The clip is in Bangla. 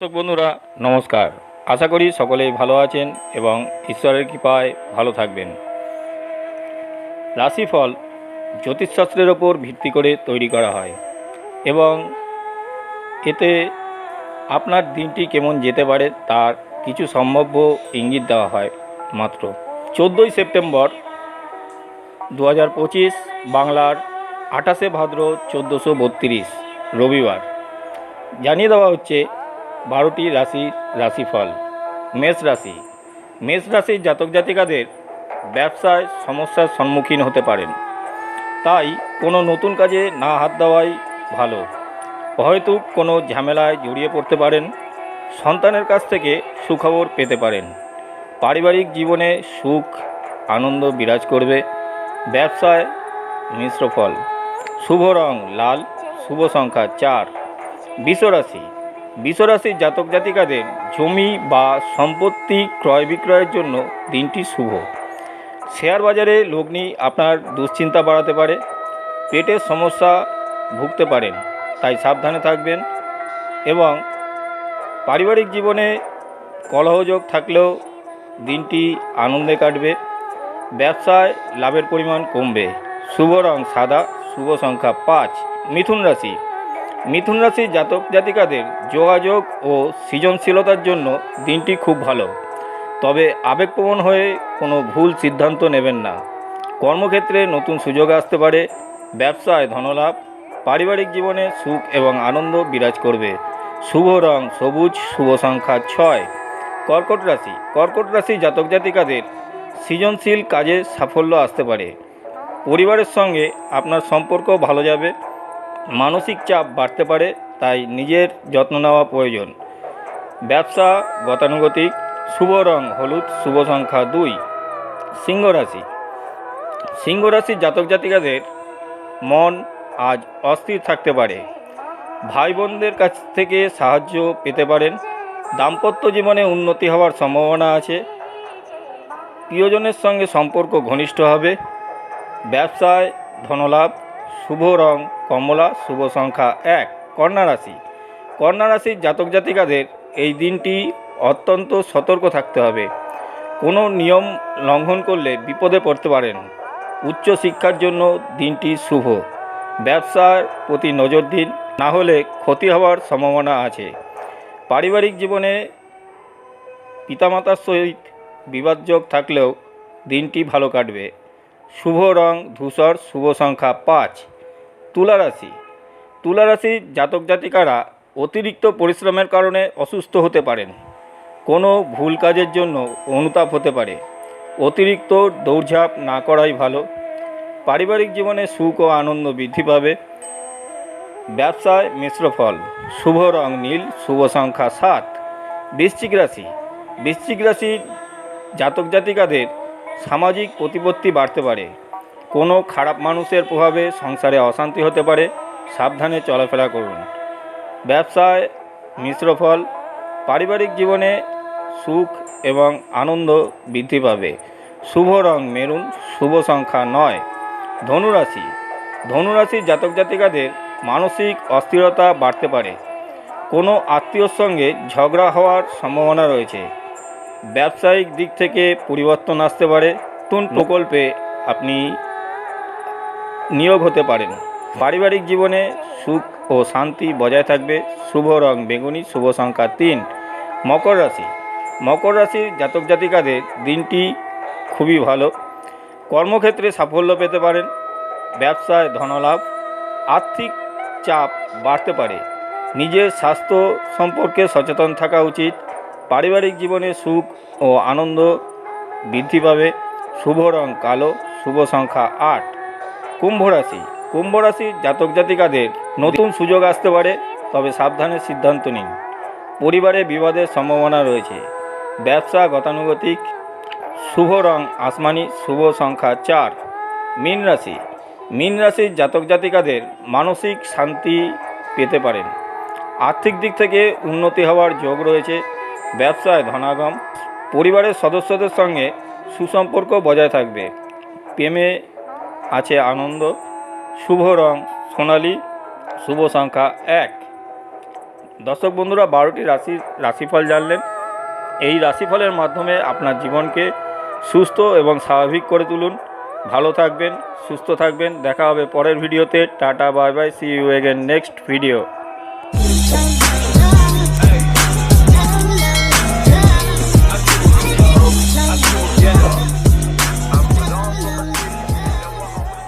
দর্শক বন্ধুরা, নমস্কার। আশা করি সকলেই ভালো আছেন এবং ঈশ্বরের কৃপায় ভালো থাকবেন। রাশিফল জ্যোতিষশাস্ত্রের ওপর ভিত্তি করে তৈরি করা হয় এবং এতে আপনার দিনটি কেমন যেতে পারে তার কিছু সম্ভাব্য ইঙ্গিত দেওয়া হয় মাত্র। চোদ্দোই সেপ্টেম্বর দু হাজার পঁচিশ, বাংলার আঠাশে ভাদ্র চোদ্দোশো রবিবার। জানিয়ে দেওয়া হচ্ছে বারোটি রাশির রাশিফল। মেষ রাশি। মেষ রাশির জাতক জাতিকাদের ব্যবসায় সমস্যার সম্মুখীন হতে পারেন। তাই কোনো নতুন কাজে না হাত দেওয়াই ভালো। হয়তো কোনো ঝামেলায় জড়িয়ে পড়তে পারেন, সন্তানের কাছ থেকে সুখবর পেতে পারেন। পারিবারিক জীবনে সুখ, আনন্দ বিরাজ করবে, ব্যবসায় মিশ্র ফল। শুভ রং লাল, শুভ সংখ্যা চার। বিশ্বরাশি বিশ্বরাশির জাতক জাতিকাদের জমি বা সম্পত্তি ক্রয় বিক্রয়ের জন্য দিনটি শুভ। শেয়ার বাজারে লগ্নি আপনার দুশ্চিন্তা বাড়াতে পারে, পেটের সমস্যা ভুগতে পারেন, তাই সাবধানে থাকবেন এবং পারিবারিক জীবনে কলহযোগ থাকলেও দিনটি আনন্দে কাটবে। ব্যবসায় লাভের পরিমাণ কমবে। শুভ রং সাদা, শুভ সংখ্যা পাঁচ। মিথুন রাশি মিথুন রাশির জাতক জাতিকাদের যোগাযোগ ও সৃজনশীলতার জন্য দিনটি খুব ভালো। তবে আবেগপ্রবণ হয়ে কোনো ভুল সিদ্ধান্ত নেবেন না। কর্মক্ষেত্রে নতুন সুযোগ আসতে পারে, ব্যবসায় ধনলাভ, পারিবারিক জীবনে সুখ এবং আনন্দ বিরাজ করবে। শুভ রং সবুজ, শুভ সংখ্যা ছয়। কর্কট রাশি কর্কট রাশি জাতক জাতিকাদের সৃজনশীল কাজে সাফল্য আসতে পারে। পরিবারের সঙ্গে আপনার সম্পর্ক ভালো যাবে মানসিক চাপ বাড়তে পারে, তাই নিজের যত্ন নেওয়া প্রয়োজন। ব্যবসা গতানুগতিক, শুভ রং হলুদ, শুভ সংখ্যা দুই। সিংহ রাশি সিংহ রাশির জাতক জাতিকাদের মন আজ অস্থির থাকতে পারে। ভাই বোনদের কাছ থেকে সাহায্য পেতে পারেন। দাম্পত্য জীবনে উন্নতি হওয়ার সম্ভাবনা আছে। প্রিয়জনের সঙ্গে সম্পর্ক ঘনিষ্ঠ হবে। ব্যবসায় ধনলাভ শুভ রং, কমলা, শুভ সংখ্যা এক, কন্যা রাশি। জাতক জাতিকাদের এই দিনটি অত্যন্ত সতর্ক থাকতে হবে। কোনো নিয়ম লঙ্ঘন করলে বিপদে পড়তে পারেন। উচ্চ শিক্ষার জন্য দিনটি শুভ। ব্যবসার প্রতি নজর দিন, না হলে ক্ষতি হওয়ার সম্ভাবনা আছে। পারিবারিক জীবনে পিতামাতার সহিত বিবাদযোগ থাকলেও দিনটি ভালো কাটবে। শুভ রং, ধূসর, শুভ সংখ্যা পাঁচ। তুলা রাশি তুলা রাশির জাতক জাতিকারা অতিরিক্ত পরিশ্রমের কারণে অসুস্থ হতে পারেন। কোনো ভুল কাজের জন্য অনুতাপ হতে পারে। অতিরিক্ত দৌড়ঝাঁপ না করাই ভালো। পারিবারিক জীবনে সুখ ও আনন্দ বৃদ্ধি পাবে। ব্যবসায় মিশ্র ফল। শুভ রং নীল, শুভ সংখ্যা সাত। বৃশ্চিক রাশি। বৃশ্চিক রাশির জাতক জাতিকাদের সামাজিক প্রতিপত্তি বাড়তে পারে। কোনো খারাপ মানুষের প্রভাবে সংসারে অশান্তি হতে পারে। সাবধানে চলাফেরা করুন। ব্যবসায় মিশ্র ফল পারিবারিক জীবনে সুখ এবং আনন্দ বৃদ্ধি পাবে। শুভ রং মেরুন, শুভ সংখ্যা নয়। ধনুরাশি। ধনুরাশির জাতক জাতিকাদের মানসিক অস্থিরতা বাড়তে পারে। কোনো আত্মীয়র সঙ্গে ঝগড়া হওয়ার সম্ভাবনা রয়েছে। ব্যবসায়িক দিক থেকে পরিবর্তন আসতে পারে। নতুন প্রকল্পে আপনি নিয়োগ হতে পারেন। পারিবারিক জীবনে সুখ ও শান্তি বজায় থাকবে। শুভ রং বেগুনি, শুভ সংখ্যা তিন। মকর রাশি। মকর রাশির জাতক জাতিকাদের দিনটি খুবই ভালো। কর্মক্ষেত্রে সাফল্য পেতে পারেন। ব্যবসায় ধনলাভ, আর্থিক চাপ বাড়তে পারে। নিজের স্বাস্থ্য সম্পর্কে সচেতন থাকা উচিত। পারিবারিক জীবনে সুখ ও আনন্দ বৃদ্ধি পাবে। শুভ রং কালো, শুভ সংখ্যা আট। কুম্ভ রাশি। কুম্ভ রাশির জাতক জাতিকাদের নতুন সুযোগ আসতে পারে, তবে সাবধানে সিদ্ধান্ত নিন। পরিবারে বিবাদের সম্ভাবনা রয়েছে। ব্যবসা গতানুগতিক। শুভ রং আসমানি, শুভ সংখ্যা চার। মীন রাশি। মীন রাশির জাতক জাতিকাদের মানসিক শান্তি পেতে পারেন। আর্থিক দিক থেকে উন্নতি হওয়ার যোগ রয়েছে। ব্যবসায় ধনাগম, পরিবারের সদস্যদের সঙ্গে সুসম্পর্ক বজায় থাকবে। প্রেমে আছে আনন্দ, শুভ রং, সোনালি, শুভ সংখ্যা এক। দর্শক বন্ধুরা, বারোটি রাশি, রাশিফল জানলেন। এই রাশিফলের মাধ্যমে আপনার জীবনকে সুস্থ এবং স্বাভাবিক করে তুলুন। ভালো থাকবেন, সুস্থ থাকবেন। দেখা হবে পরের ভিডিওতে। Tata, bye bye see you again next video